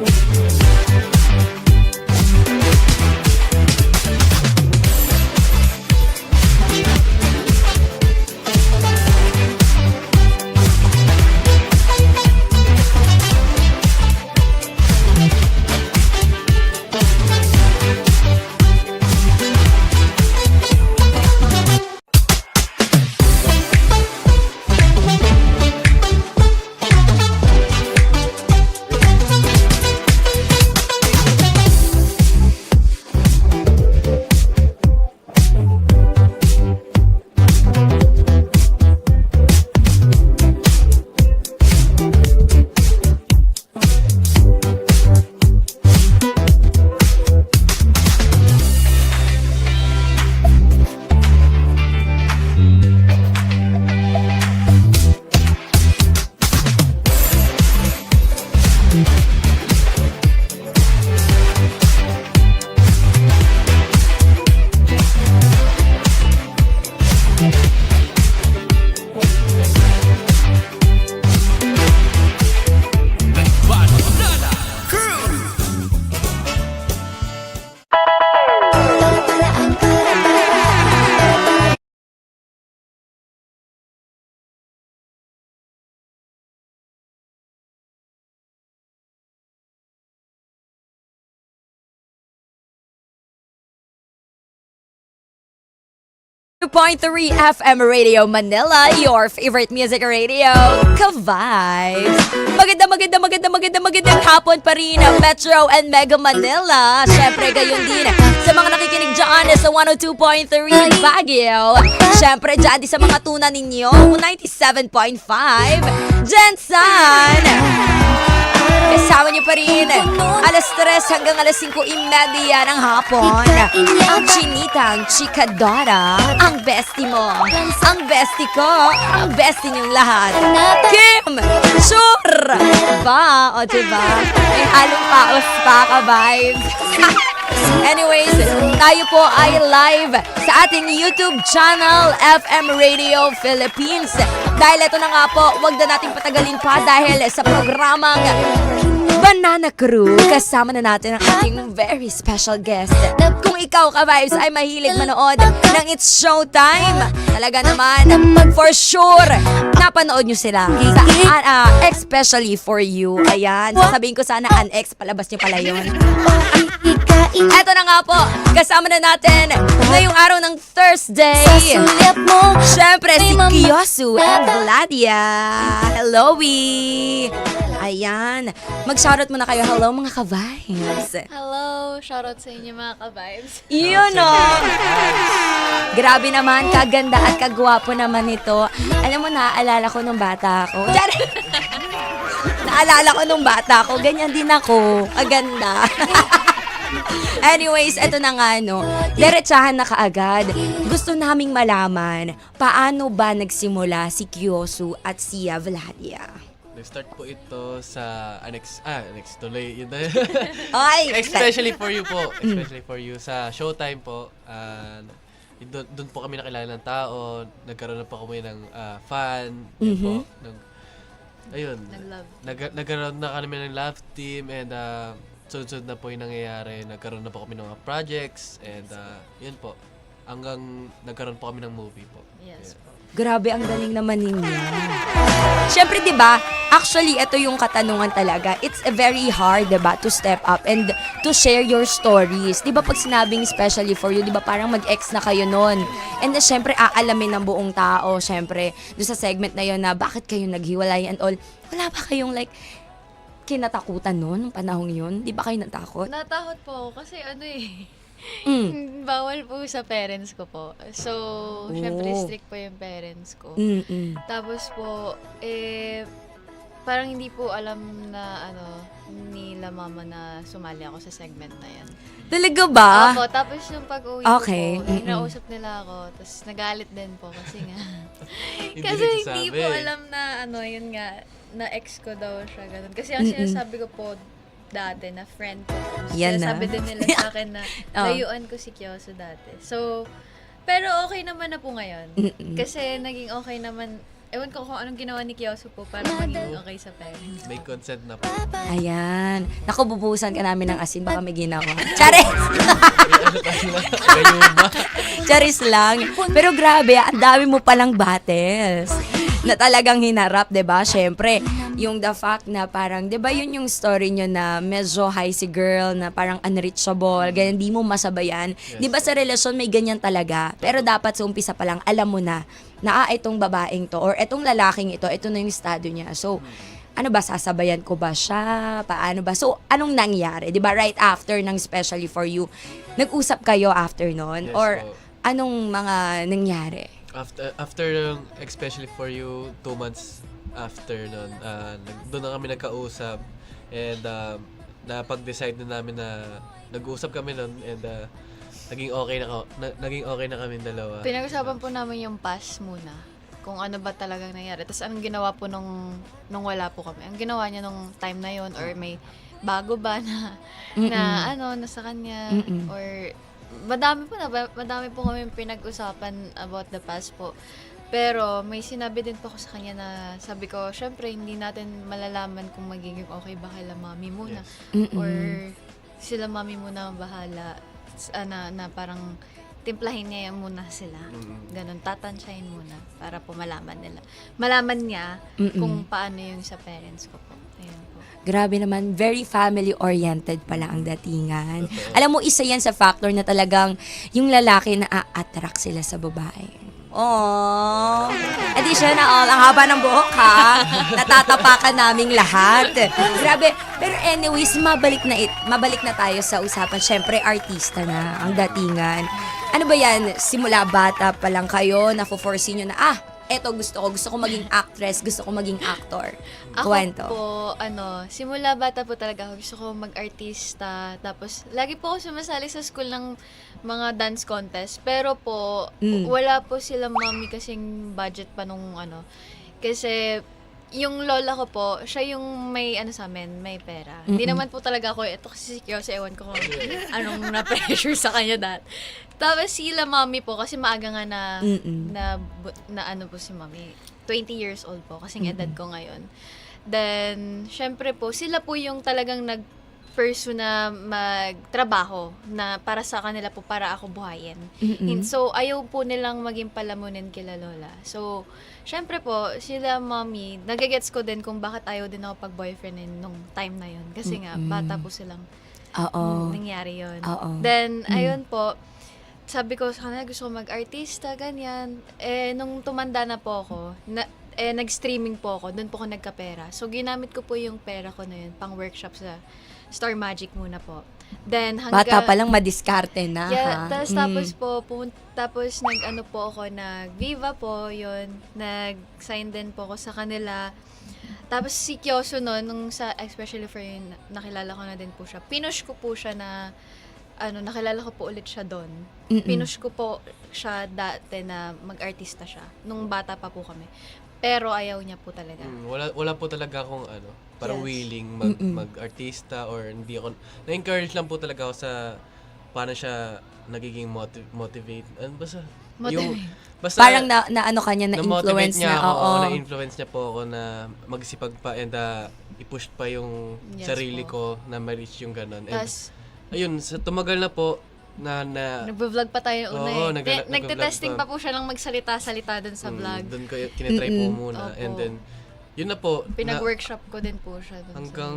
Música 2.3 FM Radio Manila, your favorite music radio, ka-vibes. Maganda, maganda, maganda, maganda, magandang hapon pa rin, Metro and Mega Manila. Siyempre, gayon din sa mga nakikinig dyan sa 102.3 Baguio. Siyempre, dyan sa mga tuna ninyo, 97.5, Jensen. Kasama niyo pa rin, alas 3 hanggang alas 5.30 ng hapon. Ang chinita, ang chikadora, ang bestie mo, ang bestie ko, ang bestie niyong lahat. Kim! Sure! Ba? O diba? May halong paos pa ka, vibes. Anyways, tayo po ay live sa ating YouTube channel, FM Radio Philippines. Dahil ito na nga po, wag na nating patagalin pa dahil sa programang Banana Crew, kasama na natin ang ating very special guest. Kung ikaw ka vibes ay mahilig manood ng It's Showtime, talaga naman, for sure, napanood nyo sila. Sa, ah, especially for you. Ayan, sasabihin ko sana an ex, palabas nyo pala yun. Eto na nga po, kasama na natin ngayong araw ng Thursday. Siyempre, si Kiyosu and Vladia. Hello, we. Ayan. Mag-shoutout muna kayo. Hello, mga ka-vibes. Hello! Shoutout sa inyo mga ka-vibes. Yun, o. Grabe naman, kaganda at kagwapo naman ito. Alam mo, naaalala ko nung bata ako. Naaalala ko nung bata ako. Ganyan din ako. Kaganda. Anyways, eto na nga no. Diretsahan na kaagad. Gusto naming malaman, paano ba nagsimula si Kyosu at si Vladia? Nag-start po ito sa Annex, ah, Annex tuloy. Yun na. Ay! especially for you po. Especially for you. Sa Showtime po, uh, doon, doon po kami nakilala ng tao. Nagkaroon na po kami ng ah, fan. Yun po. Nag, ayun. Nag-love. Nag, nagkaroon na kami ng love team and uh, sunod-sunod na po yung nangyayari. Nagkaroon na po kami ng mga projects and uh, yun po. Hanggang nagkaroon po kami ng movie po. Yes Yeah. po. Grabe, ang galing naman ninyo. Siyempre, di ba? Actually, ito yung katanungan talaga. It's a very hard, di ba, to step up and to share your stories. Di ba, pag sinabing especially for you, di ba, parang mag-ex na kayo nun. And then, syempre, aalamin ng buong tao, syempre, doon sa segment na yun na bakit kayo naghiwalay and all. Wala ba kayong like, kinatakutan nun, nung panahong yun? Di ba kayo natakot? Natakot po ako kasi ano eh. Mm. Bawal po sa parents ko po. So, syempre Oh. strict po yung parents ko. Mm-mm. Tapos po, eh, parang hindi po alam na ano, nila mama na sumali ako sa segment na yan. Talaga ba? Opo, tapos nung pag-uwi. Okay, ko po, mm-mm. inausap nila ako, tapos nagalit din po kasi nga. Hindi kasi hindi po alam na ano, yun nga, na ex ko daw siya, ganun. Kasi ang Mm-mm. sinasabi ko po dati na friend ko. Yan na. Sinasabi din nila sa akin na Oh. layuan ko si Kyoso dati. So, pero okay naman na po ngayon. Mm-mm. Kasi naging okay naman ewan ko kung anong ginawa ni Kiyoso po para maging okay sa parents. May consent na po. Ayan. Naku, bubuhusan ka namin ng asin. Baka may ginawa. Charis! ano. Charis lang. Pero grabe, ang dami mo palang battles na talagang hinarap, 'di ba? Syempre, yung the fact na parang, 'di ba, yun yung story nyo na medyo high si girl na parang unreachable, ganyan di mo masabayan. 'Di ba sa relasyon may ganyan talaga? Pero dapat sa umpisa pa lang alam mo na na ah, itong babaeng to or itong lalaking ito, ito na yung estado niya. So, ano ba, sasabayan ko ba siya? Paano ba? So, anong nangyari? 'Di ba right after ng Especially For You, nag-usap kayo after nun? Yes or po. anong mga nangyari? After, after yung, especially for you, two months after nun, ah, nag- doon na kami nagkausap. And um, napag-decide na namin na nag-usap kami nun and ah, naging okay na, na naging okay na kami dalawa. Pinag-usapan po namin yung past muna. Kung ano ba talagang nangyari. Tapos anong ginawa po nung, nung wala po kami. Ang ginawa niya nung time na yon or may bago ba na, na ano, nasa kanya. Mm-mm. Or madami po na, madami po kami pinag-usapan about the past po. Pero may sinabi din po ako sa kanya na sabi ko, syempre hindi natin malalaman kung magiging okay ba kay mami muna. Mm-mm. Or sila mami muna ang bahala. Ah, na, na parang timplahin niya yan muna sila. Mm. Ganon, tatansyahin muna para po malaman nila. Malaman niya Mm-mm. kung paano yung sa parents ko po. Ayun po. Grabe naman, very family-oriented pala ang datingan. Alam mo, isa yan sa factor na talagang yung lalaki na a-attract sila sa babae. Oh, additional, ang haba ng buhok ha. Natatapakan naming lahat. Grabe. Pero anyways, mabalik na it, mabalik na tayo sa usapan. Syempre, artista na ang datingan. Ano ba yan? Simula bata pa lang kayo, na-force nyo na, ah, eto gusto ko. Gusto ko maging actress. Gusto ko maging actor. Ako Kwento. po, ano, simula bata po talaga ako. Gusto ko mag-artista. Tapos, lagi po ako sumasali sa school ng mga dance contest. Pero po, Mm. wala po sila mami kasing budget pa nung ano. Kasi, yung lola ko po, siya yung may ano sa amin, may pera. Hindi Mm-mm. naman po talaga ako, ito kasi si Kiyosa, ewan ko kung anong na-pressure sa kanya dat. Tapos sila mami po, kasi maaga nga na, Mm-mm. na, bu- na ano po si mami. 20 years old po, kasing edad ko ngayon. Then, syempre po, sila po yung talagang nag pursue na magtrabaho na para sa kanila po para ako buhayin. Mm-mm. And so, ayaw po nilang maging palamunin kila Lola. So, syempre po, sila mommy, nagagets ko din kung bakit ayaw din ako pag-boyfriendin nung time na yun. Kasi nga, Mm-mm. bata po silang Oo. nangyari. Oo. Then, Mm. ayun po, sabi ko sa kanila, gusto ko mag-artista, ganyan. Eh, nung tumanda na po ako, na, eh, nag-streaming po ako, doon po ako nagkapera. So, ginamit ko po yung pera ko na yun, pang workshop sa Star Magic muna po. Then, hanggang... Bata pa lang madiskarte na, ha? Yeah, tas, Mm. tapos po, pun- tapos nag-ano po ako, nag-Viva po, yun. Nag-sign din po ako sa kanila. Tapos si Kyoso noon, nung sa, especially for yun, nakilala ko na din po siya. Pinush ko po siya na, ano, nakilala ko po ulit siya doon. Mm-mm. Pinush ko po siya dati na mag-artista siya. Nung bata pa po kami. Pero ayaw niya po talaga. Mm, wala wala po talaga akong ano, parang Yes. willing mag Mm-mm. mag-artista or hindi ako na-encourage lang po talaga ako sa paano siya nagiging motiv- motivate. Ano ba sa Motivate. basta Parang na, na ano kanya, na na-motivate influence niya na, ako, oo. na-influence niya po ako na magsipag pa and uh, i-push pa yung Yes sarili po. ko na ma-reach yung ganun. And Tapos, ayun, sa tumagal na po na na nagvo-vlog pa tayo una Oo, eh. nag- Ti- nag- Nagte-testing nag-vlog pa po siya ng magsalita-salita dun sa mm, vlog. doon ko tinitry po muna and Opo. then yun na po na, Pinag-workshop ko din po siya dun sa- hanggang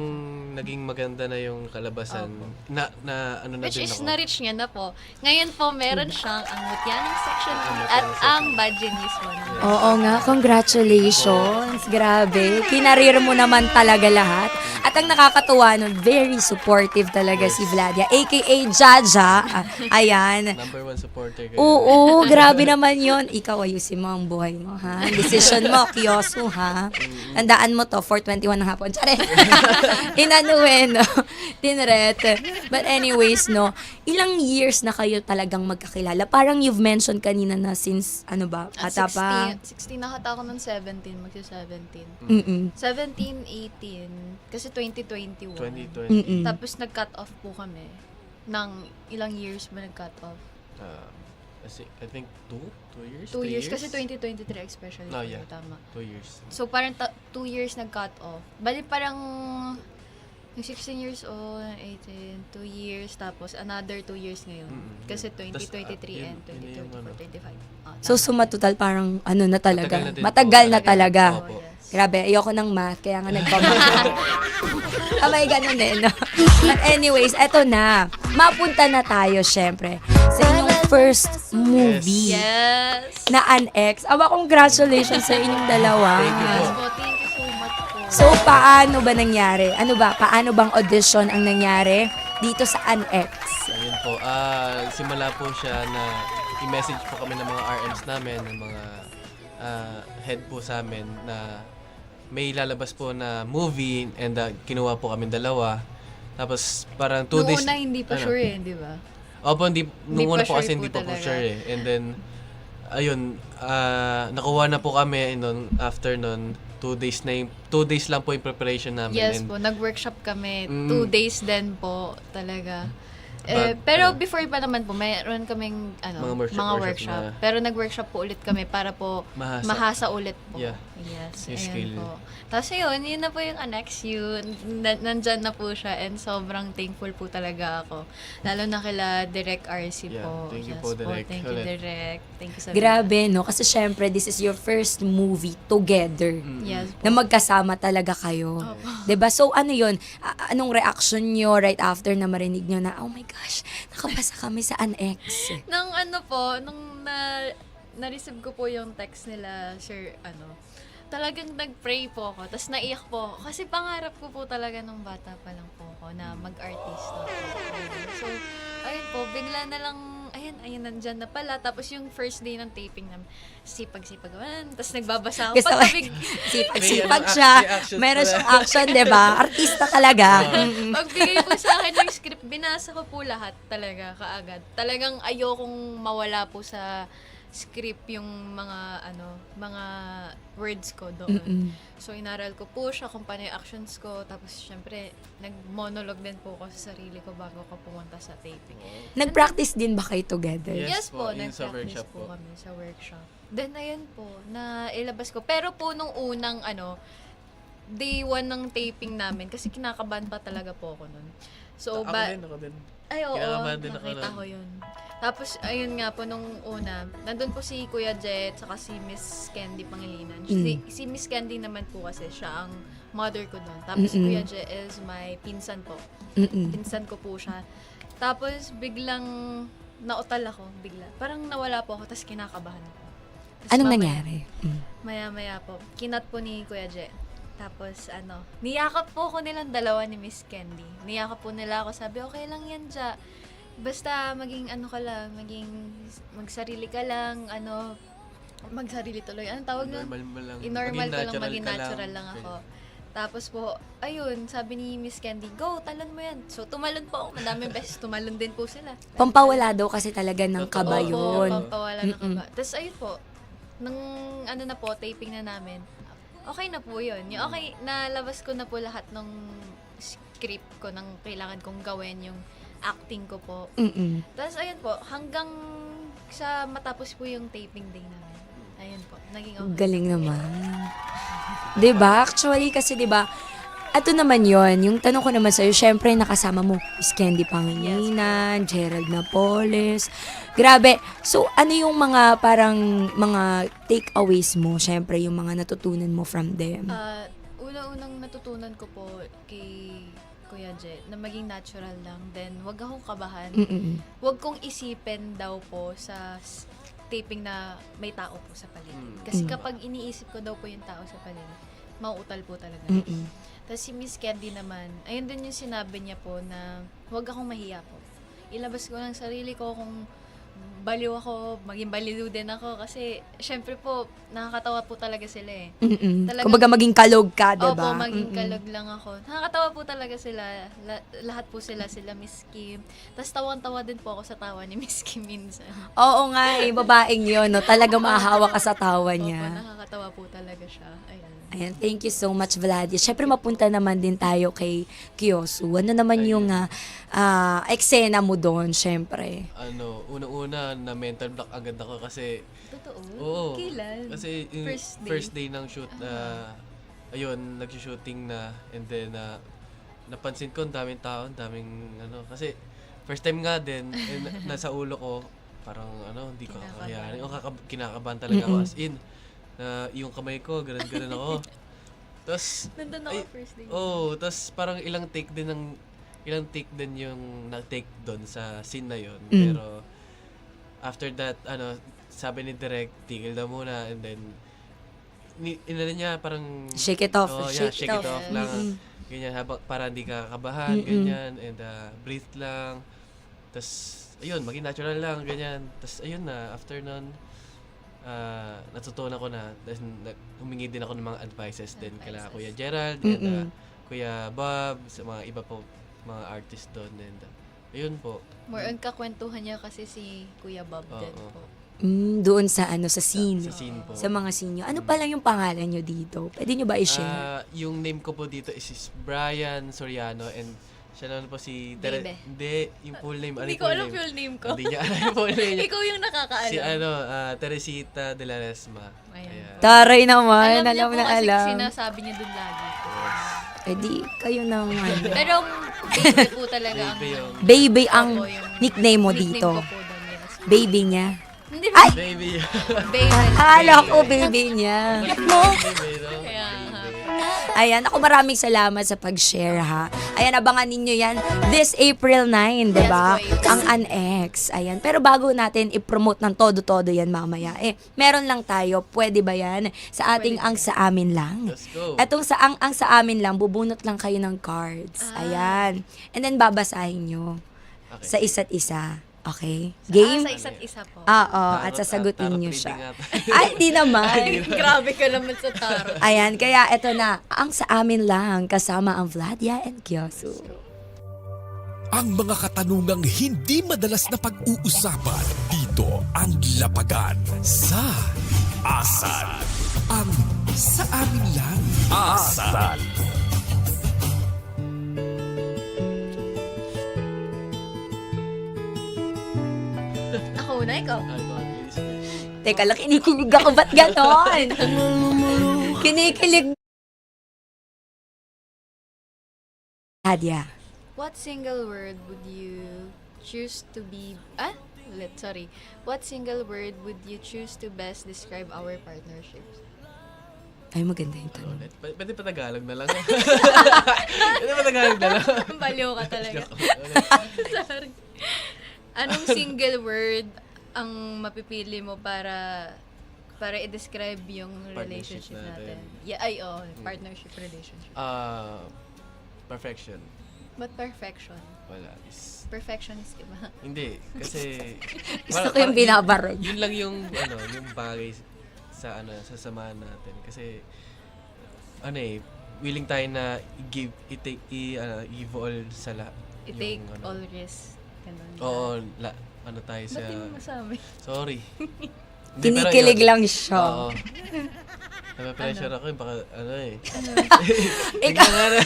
naging maganda na yung kalabasan na na ano na Which din is ako. na-reach niya na po. Ngayon po, meron siyang ang Mutyanang section Ang at ang Badjinis one. Oo nga, congratulations. Grabe. Kinarir mo naman talaga lahat. At ang nakakatuwa nun, very supportive talaga si Vladia, aka Jaja. Ah, ayan. Number one supporter kayo. Oo, grabe naman yon. Ikaw ayusin mo ang buhay mo, ha? Decision mo, kiyoso, ha? Tandaan mo to, 421 ng hapon. Tsare. Inanuwe, no? Tinret. But anyways, no? Ilang years na kayo talagang magkakilala? Parang you've mentioned kanina na since, ano ba, At bata pa? 16, 16 nakata ako ng 17, magsi-17. Mm-mm. 17, 18, kasi 2021. 2020. Mm-mm. Tapos nag-cut off po kami. Ng ilang years ba nag-cut off? ah, Kasi, I think two? Two years? Two Three years, kasi 2023 especially. Oh, yeah. Tama. Two years. So, parang ta- two years nag-cut off. Bali, parang yung 16 years old, 18, two years, tapos another two years ngayon. Mm-mm. Kasi Tas, 2023 ah, yun- and yun na yung 2024, ano. 25. Ah, So, tama. suma total parang ano na talaga. Matagal na din po. Matagal na talaga. Opo. Oh, yes. Grabe, ayoko ng math, kaya nga nagpamath. ah, may ganun din, no? But anyways, eto na. Mapunta na tayo, syempre, first movie Yes! na an ex. Aba, congratulations sa inyong dalawa. Thank you Yes po, thank you so much po. So, paano ba nangyari? Ano ba? Paano bang audition ang nangyari dito sa an ex? Ayun po. Ah, simula po siya na i-message po kami ng mga RMs namin, ng mga ah, head po sa amin na may lalabas po na movie and ah, kinuha po kami dalawa. Tapos parang two Noong days... una, hindi pa ano? sure eh, di ba? Opo, hindi, nung una po kasi hindi pa po sure eh. And then, ayun, ah, nakuha na po kami nun, after nun, two days na yung, two days lang po yung preparation namin. Yes and, po, nag-workshop kami. Mm. Two days din po talaga. Eh, But, pero ano, before pa naman po, mayroon kaming ano, Mga workshop- mga workshop workshop. na- Pero nag-workshop po ulit kami para po Mahasa. mahasa, ulit po. Yeah. Yes, Yung ayun skill. po. Tapos yun, yun na po yung annex yun. Na, nandyan na po siya and sobrang thankful po talaga ako. Lalo na kila Direk RC Yeah, po. thank you yes po, Direk. Thank you, Ulit. Direk. Thank you sa Grabe, no? Kasi syempre, this is your first movie together. Mm. Yes po. Na magkasama talaga kayo. Opo. 'Di ba So ano yun? A- anong reaction nyo right after na marinig nyo na, oh my gosh, nakapasa kami sa an ex. Nung ano po, nung na, na-receive ko po yung text nila, Sir, ano, talagang nag-pray po ako. Tapos naiyak po ako. Kasi pangarap ko po talaga nung bata pa lang po ako na mag-artista. So, ayun po, bigla na lang, ayun, ayun, nandyan na pala. Tapos yung first day ng taping namin, sipag-sipag naman. Tapos nagbabasa ako. Gusto Pagkabig, sipag-sipag siya. ano, action Meron siyang action, 'di ba? Artista talaga. Mm-mm. Pagbigay po sa akin ng script, binasa ko po lahat talaga, kaagad. Talagang ayokong mawala po sa script yung mga ano, mga words ko doon. Mm-mm. So inaral ko po siya kung paano yung actions ko, tapos syempre nag-monologue din po ako sa sarili ko bago ko pumunta sa taping. Nag-practice din ba kayo together? Yes Yes, po, po, yun sa nag-practice workshop po po. kami sa workshop. Then ayun po, na ilabas ko. Pero po nung unang ano, day one ng taping namin, kasi kinakabahan pa talaga po ako nun. So, ako ba- din, ako din. ay, oo. Kinakabahan din ako nakita nun. ko yun. Tapos, ayun nga po, nung una, nandun po si Kuya Jet, saka si Miss Candy Pangilinan. Si, Mm. si Miss Candy naman po kasi, siya ang mother ko doon. Tapos, si Mm-mm. Kuya Jet is my pinsan po. Mm-mm. Pinsan ko po siya. Tapos, biglang nautal ako, bigla. Parang nawala po ako, tapos kinakabahan ako. Tapos Anong mamaya- nangyari? Mm. Maya-maya po, kinat po ni Kuya Jet. Tapos, ano, niyakap po ko nilang dalawa ni Miss Candy. Niyakap po nila ako, sabi, okay lang yan, Ja. Basta maging ano ka lang, maging magsarili ka lang, ano, magsarili tuloy. Anong tawag nun? Normal mo lang. I-normal ko lang, natural maging natural lang ako. Tapos po, ayun, sabi ni Miss Candy, go, talon mo yan. So, tumalon po ako. Madaming beses, tumalon din po sila. Pampawala daw kasi talaga ng Totoo. kaba yun. pampawala ng kaba. Tapos ayun po, nung ano na po, taping na namin, okay na po yun. Yung okay, nalabas ko na po lahat ng script ko ng kailangan kong gawin, yung acting ko po. Mm-mm. Tapos ayun po, hanggang sa matapos po yung taping day namin. Ayun po, naging okay. Galing naman. 'Di ba? Actually kasi 'di ba? Ato naman 'yon. Yung tanong ko naman sa iyo, syempre nakasama mo Miss Candy Pangilinan, Gerald Napoles. Grabe. So ano yung mga parang mga takeaways mo? Syempre yung mga natutunan mo from them. Ah, una-unang natutunan ko po kay Kuya Jet na maging natural lang. Then, wag akong kabahan. Mm-mm. Huwag kong isipin daw po sa taping na may tao po sa paligid. Mm. Kasi Mm. kapag iniisip ko daw po yung tao sa paligid, mauutal po talaga. Mm-mm. Tapos si Miss Candy naman, ayun din yung sinabi niya po na huwag akong mahiya po. Ilabas ko ng sarili ko kung baliw ako, maging baliw din ako kasi syempre po, nakakatawa po talaga sila eh. Mm-mm. Talagang- Kumbaga maging kalog ka, 'di ba? Opo, maging Mm-mm. kalog lang ako. Nakakatawa po talaga sila. La- lahat po sila, sila Miss Kim. Tapos tawang-tawa din po ako sa tawa ni Miss Kim minsan. Oo nga, eh, babaeng 'yon, no. Talaga mahahawa ka sa tawa Opo, niya. nakakatawa po talaga siya. Ayan. Ayan, thank you so much, Vladia. Siyempre, mapunta naman din tayo kay Kiyosu. Ano naman yung ah, ah, eksena mo doon, syempre? Ano, unang-una na mental block agad ako kasi Totoo? Oo. Kailan? Kasi yung First first day? day, ng shoot, na ayun, nag-shooting na, and then, na napansin ko, ang daming tao, ang daming, ano, kasi, first time nga din, and nasa ulo ko, parang, ano, hindi ko kakayanin. O, kakab- kinakabahan talaga ako, as in, na yung kamay ko, ganun-ganun ako. Tapos, Nandun ako Ay, first day. oh, tapos parang ilang take din ng, ilang take din yung na-take doon sa scene na yun. Mm. Pero, after that, ano, sabi ni Direk, tigil na muna, and then, ni, inano niya, parang, Shake it off, oh, yeah, shake, it off. off. lang. Mm-mm. Ganyan, habang, para hindi ka kabahan, Mm-mm. ganyan, and uh, breathe lang. Tapos, ayun, maging natural lang, ganyan. Tapos, ayun na, after nun, ah, natutunan ko na, nag- humingi din ako ng mga advices din kala Advices. Kuya Gerald, and uh. Kuya Bob, sa mga iba po, mga artist doon, and uh, ayun po. More on kakwentuhan niya kasi si Kuya Bob din Oo. po. Mm, doon sa ano sa scene. Sa scene po. Sa mga scene nyo. Ano pa lang yung pangalan nyo dito? Pwede nyo ba i-share? Ah, yung name ko po dito is, is Brian Soriano, and siya naman po si Tere- Bebe. Hindi, yung full name. Ano Hindi yung ko full alam name? full name ko. Hindi niya alam yung full name niya. Ikaw yung nakakaalam. Si ano, ah, Teresita de la Resma. Ayan. Taray naman, alam, niya po na kasi alam. sinasabi niya dun lagi. Eh di, kayo naman. Pero baby po talaga ang Baby yung... Baby ang Opo, yung nickname mo nickname dito. ko po doon, yes. Baby niya. Hindi Ay! Baby baby. Akala ko baby niya. Baby, no? Ayan, ako maraming salamat sa pag-share ha. Ayan, abangan ninyo yan this April 9, di ba? Yes, Ang An-X. Ayan, pero bago natin i-promote ng todo-todo yan mamaya, eh, meron lang tayo, pwede ba yan? Sa ating Pwede. ang sa amin lang. Let's go. Etong sa ang, ang sa amin lang, bubunot lang kayo ng cards. Ayan. And then babasahin nyo Okay. sa isa't isa. Okay? Ah, Game? sa isa't isa po. Ah, oo. At sasagutin tarot nyo reading siya. Ay, di naman. Grabe ka naman sa tarot. Ayan, kaya eto na, ang sa amin lang, kasama ang Vladia and Kyosu. Ang mga katanungang hindi madalas na pag-uusapan dito ang lapagan sa Asal. Ang sa amin lang. Asal. Ako na, ikaw. Teka lang, kinikilig ako. Ba't ganon? kinikilig. Nadia. What single word would you choose to be... Ah? Ulit, sorry. What single word would you choose to best describe our partnerships? Ay, maganda yung tanong. Ulit. P- Pwede pa Tagalog na lang. Pwede pa Tagalog na lang. Baliw ka talaga. Sorry. Anong single word ang mapipili mo para para i-describe yung relationship natin. natin? Yeah, ay, oh, partnership relationship. Ah, perfection. But perfection. Wala. Is, Perfectionist ka ba? hindi. Kasi... Gusto ko yung parang yun- binabarog. Yun lang yung, ano, yung bagay sa, ano, sa samahan natin. Kasi, ano eh, willing tayo na i-give, i-take, i, ano, give all sa lahat. I-take Yung, ano, all risks. Ganun. Oo, la, ano tayo sa... Ba't di mo masabi? Sorry. Hindi, pero Kinikilig yun. lang siya. Oo. Nape-pressure ako eh, baka ano eh. Ikaw, Tingnan nga na,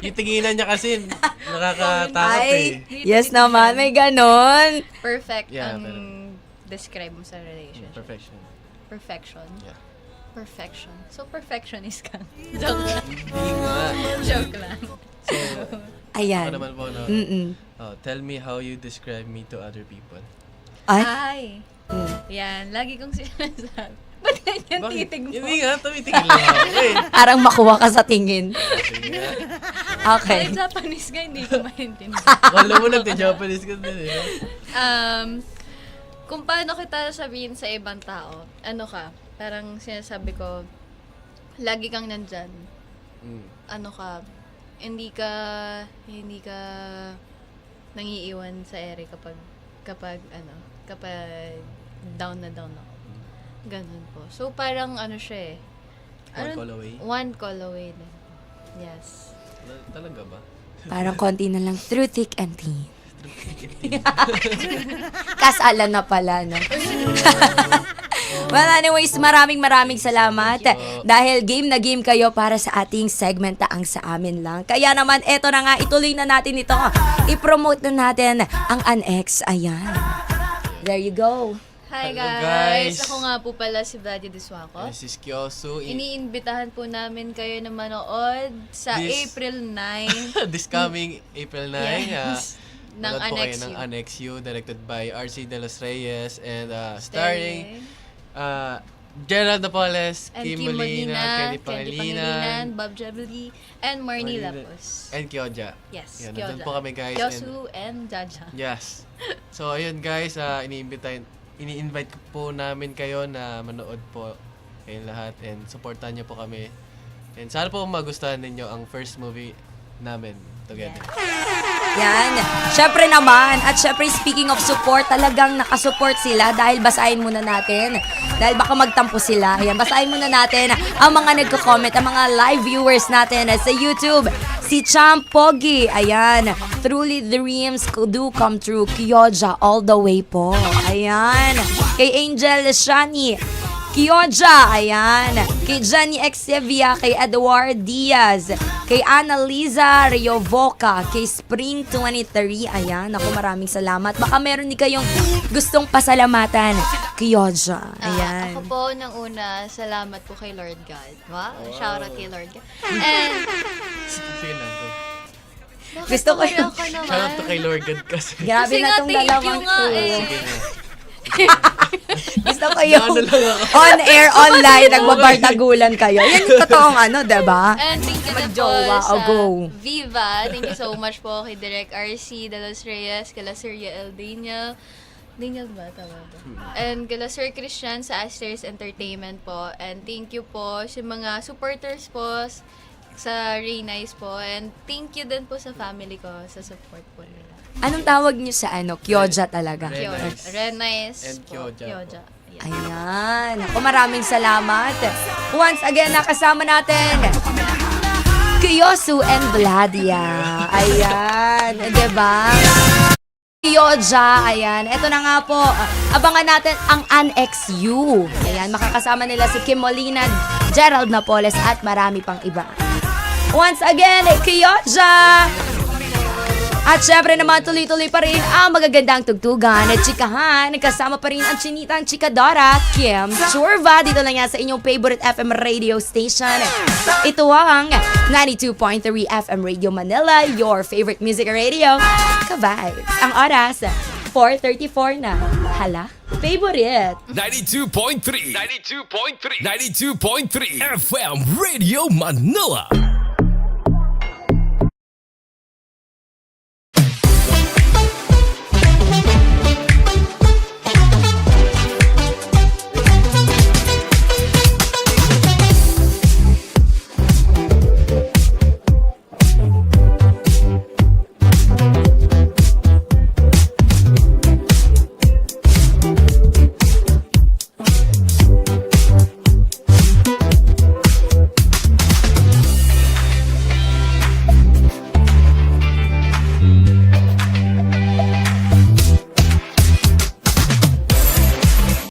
yung tinginan niya kasi, nakakatakot ay, eh. yes naman, may ganon. Perfect Yeah, ang pero- describe mo sa relationship. Perfection. Perfection. Yeah. Perfection. So, perfectionist ka. Joke lang. Hindi nga. Joke lang. So, Ayan. ako naman po, no? Mm-mm. Oh, tell me how you describe me to other people. Ay, Ay. Mm. Yan. Lagi kong sinasabi. Ba't ganyan Bakit? titig mo? Hindi nga, tumitigil lang ako eh. parang makuha ka sa tingin. Sige nga. Okay. Kahit Japanese ka, hindi ko maintindihan. Wala mo nagte-Japanese ka din eh. um, kung paano kita sabihin sa ibang tao, ano ka, parang sinasabi ko, lagi kang nandyan. Mm. Ano ka, hindi ka, hindi ka nangiiwan sa ere kapag, kapag, ano, kapag down na down ako. Ganun po. So, parang ano siya eh. One Ano- call away? One call away din. Yes. Tal- Talaga ba? Parang konti na lang through thick and thin. Kasalan na pala, no? Well, anyways, maraming maraming salamat. Dahil game na game kayo para sa ating segment ang sa amin lang. Kaya naman, eto na nga, ituloy na natin ito. I-promote na natin ang Annex. Ayan. There you go. Hi Hello, guys! guys. Ako nga po pala si Daddy Diswako. This is Kyosu. In- Iniimbitahan po namin kayo na manood sa This- April 9 this coming April 9, Yes. uh, ng manood po kayo Annex ng U. Annex U, directed by RC De Los Reyes and uh, starring uh, Gerald Napoles, and Kim Kim Molina, Molina, Candy Pangilinan, Bob Jabali, and Marnie Lapos. and Kyoja. Yes, Yan, Kyoja. nandun po kami guys. and- Kyosu and Jaja. Yes. So, ayun guys, uh, iniimbita ini-invite po namin kayo na manood po kayong lahat and supportan niyo po kami. And sana po magustuhan ninyo ang first movie namin together. Yan. Syempre naman, at syempre speaking of support, talagang nakasupport sila dahil basahin muna natin. Dahil baka magtampo sila. Ayan, basahin muna natin ang mga nagko-comment, ang mga live viewers natin sa YouTube. Si Champ Pogi, ayan. Truly dreams do come true. Kyoja all the way po. Ayan. Kay Angel Shani, Kyoja, ayan. Kay Jenny Exevia, kay Edward Diaz, kay Annalisa Riovoca, kay Spring 23, ayan. Ako maraming salamat. Baka meron din kayong gustong pasalamatan. Kyoja, Ah, ayan. ako po, nang una, salamat po kay Lord God. Wow, shout out kay Lord God. And, Sige lang to. bakit Gusto ko naman? Shout out to kay Lord God kasi. Grabe Kasi na nga, tong thank you dalawang nga to. eh. Gusto ko yung Ano lang ako. on-air, online, nagbabardagulan kayo. Yan yung totoong ano, diba? And thank you din po Magjowa, sa o go. Viva. Thank you so much po kay Direk RC De Los Reyes, kala Sir Yael Daniel. Daniel ba? Tama ba? And kala Sir Christian sa Asters Entertainment po. And thank you po sa mga supporters po s- sa Ray Nice po. And thank you din po sa family ko sa support po nila. Anong tawag niyo sa ano? Kyoja talaga. Ren Kyo- Nice. Ren Nice And po. Kyoja po. Kyoja. Ayan. Ako maraming salamat. Once again, nakasama natin Kiyosu and Vladia. Ayan. Diba? Kyoja, ayan. Ito na nga po. Abangan natin ang Annex U. Ayan, makakasama nila si Kim Molina, Gerald Napoles, at marami pang iba. Once again, Kyoja! At syempre naman tuloy-tuloy pa rin ang magagandang tugtugan at chikahan. Kasama pa rin ang chinitang chikadora, Kim Churva. Dito lang yan sa inyong favorite FM radio station. Ito ang 92.3 FM Radio Manila, your favorite music radio. Ka-vibes. Ang oras, 4.34 na. Hala, favorite. 92.3 92.3 92.3 FM Radio Manila